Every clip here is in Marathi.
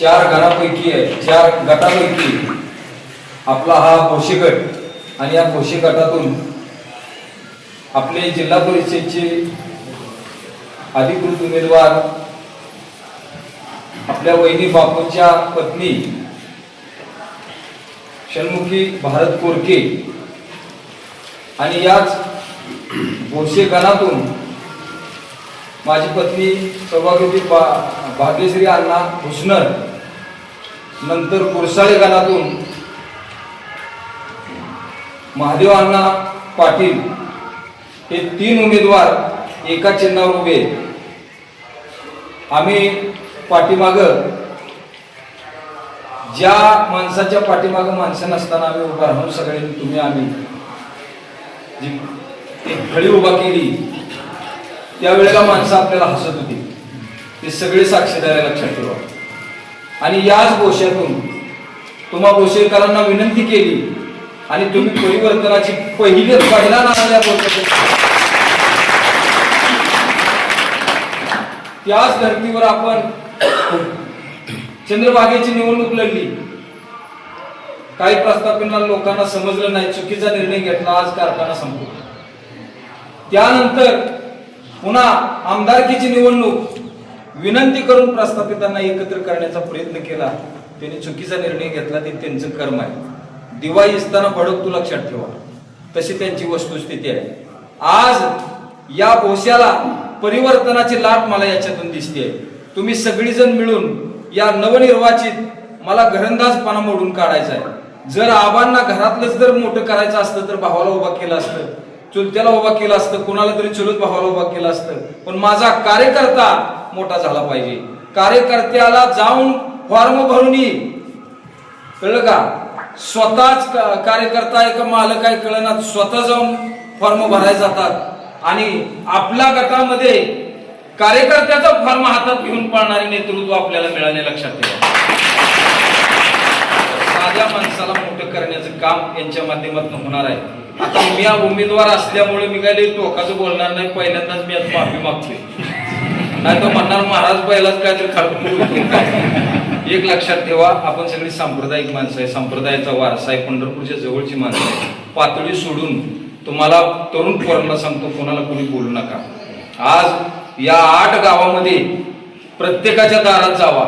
चार गणापैकी आहे चार गटापैकी. आपला हा भोशी गट आणि या कोशी गटातून आपले जिल्हा परिषदचे अधिकृत उमेदवार आपल्या वहिनी बापूंच्या पत्नी षण्मुखी भारत कोरके आणि याच भोसे गणातून माझी पत्नी सौभाग्यवती बा भाग्यश्री अण्णा भुसनर नंतर कुरसाळे गणातून महादेव अण्णा पाटील हे तीन उमेदवार एका चिन्हावर उभे आम्ही पाठीमाग ज्या माणसाच्या पाठीमाग माणसं नसताना आम्ही उभा राहून सगळ्यांनी तुम्ही आम्ही जी एक घडी उभा केली त्यावेळेला माणसं आपल्याला हसत होती. ते सगळे साक्षीदार लक्षात ठेवा. आणि याच गोष्यातून तुम्हा गोशेकरांना विनंती केली आणि तुम्ही परिवर्तनाची पहिली पहिला नारा त्याच धर्तीवर आपण चंद्रभागेची निवडणूक लढली. काही प्रस्थापितांना लोकांना समजलं नाही चुकीचा निर्णय घेतला आज कारखाना संपला. त्यानंतर पुन्हा आमदारकीची निवडणूक विनंती करून प्रस्थापितांना एकत्र करण्याचा प्रयत्न केला. त्यांनी चुकीचा निर्णय घेतला ते त्यांचं कर्म आहे. दिवाळी असताना भडक तू लक्षात ठेवा. तशी त्यांची वस्तुस्थिती आहे. आज या भोश्याला परिवर्तनाची लाट मला याच्यातून दिसते. तुम्ही सगळीजण मिळून या नवनिर्वाचित मला घरंदाजपणा मोडून काढायचा आहे. जर आबांना घरातलंच जर मोठं करायचं असतं तर भावाला उभा केलं असतं. चुलत्याला उभा केलं असतं कोणाला तरी चुलत भावाला उभा केलं असतं. पण माझा कार्यकर्ता मोठा झाला पाहिजे. कार्यकर्त्याला जाऊन फॉर्म भरून येईल कळलं का? स्वतःच कार्यकर्ता एक मालक आहे कळना स्वतः जाऊन फॉर्म भरायला जातात. आणि आपल्या गटामध्ये कार्यकर्त्याचा फॉर्म हातात घेऊन पाळणारे नेतृत्व आपल्याला मिळाले लक्षात ठेवा. साध्या माणसाला मोठं करण्याचं काम यांच्या माध्यमातून होणार आहे. आता मी उमेदवार असल्यामुळे मी काय टोकाचं बोलणार नाही. पहिल्यांदाच मी आज माफी मागतोय. नाही तर म्हणणार महाराज पहिलाच काहीतरी खालून एक लक्षात ठेवा आपण सगळी सांप्रदायिक माणसं आहे. संप्रदायाचा वारसा आहे. पंढरपूरच्या जवळची माणसं आहे. पातळी सोडून तुम्हाला तरुण पोरांना सांगतो कोणाला कोणी बोलू नका. आज या आठ गावामध्ये प्रत्येकाच्या दारात जावा.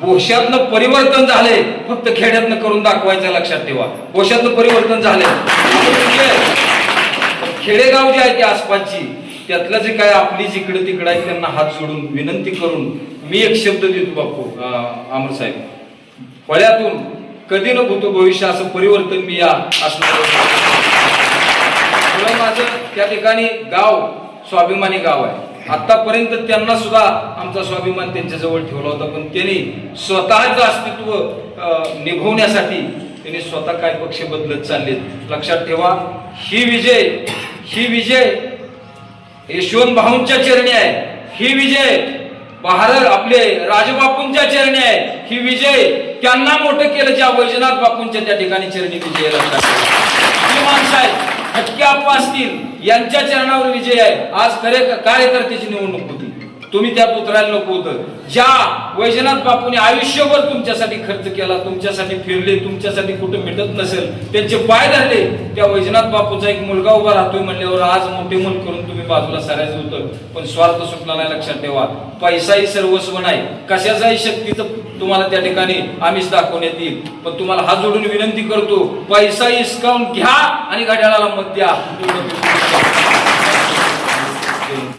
बोशातनं परिवर्तन झाले फक्त खेड्यातनं करून दाखवायचं लक्षात ठेवा. बोशातनं परिवर्तन झाले खेडेगाव जे आहे ते आसपासची. त्यातलं जे काय आपली जिकडं तिकडं आहे त्यांना हात सोडून विनंती करून मी एक शब्द देतो बापू आमर साहेब. फळ्यातून कधी न भूतो भविष्य असं परिवर्तन मी या असणार माझं त्या ठिकाणी गाव स्वाभिमानी गाव आहे. आतापर्यंत त्यांना सुद्धा आमचा स्वाभिमान त्यांच्याजवळ ठेवला होता पण त्यांनी स्वतःचं अस्तित्व निभवण्यासाठी त्यांनी स्वतः काय पक्ष बदलत चालले लक्षात ठेवा ही विजय ही विजय यशवंत भाऊंच्या चरणी आहे. ही विजय भारत आपले राजबापूंच्या चरणी आहे. ही विजय त्यांना मोठं केलं ज्या वैजनाथ बापूंच्या त्या ठिकाणी चरणी विजय माणसं आहेत. हटके आप्पा असतील यांच्या चरणावर विजय आहे. आज खरे कार्यकर्त्याची निवडणूक होती. तुम्ही त्यात उतरायला नको होतं. ज्या वैजनाथ बापूने आयुष्यभर तुमच्यासाठी खर्च केला तुमच्यासाठी फिरले तुमच्यासाठी कुठं भेटत नसेल त्यांचे पाय धरले त्या वैजनाथ बापूचा एक मुलगा उभा राहतोय म्हणल्यावर आज मोठे मन करून तुम्ही बाजूला सरायचं होतं. पण स्वार्थ सुटला नाही लक्षात ठेवा. पैसाही सर्वस्व नाही. कशाचाही शक्तीचं तुम्हाला त्या ठिकाणी आम्हीच दाखवण्यात येईल पण तुम्हाला हात जोडून विनंती करतो पैसा हिसकावून घ्या आणि घड्याळाला मत द्या.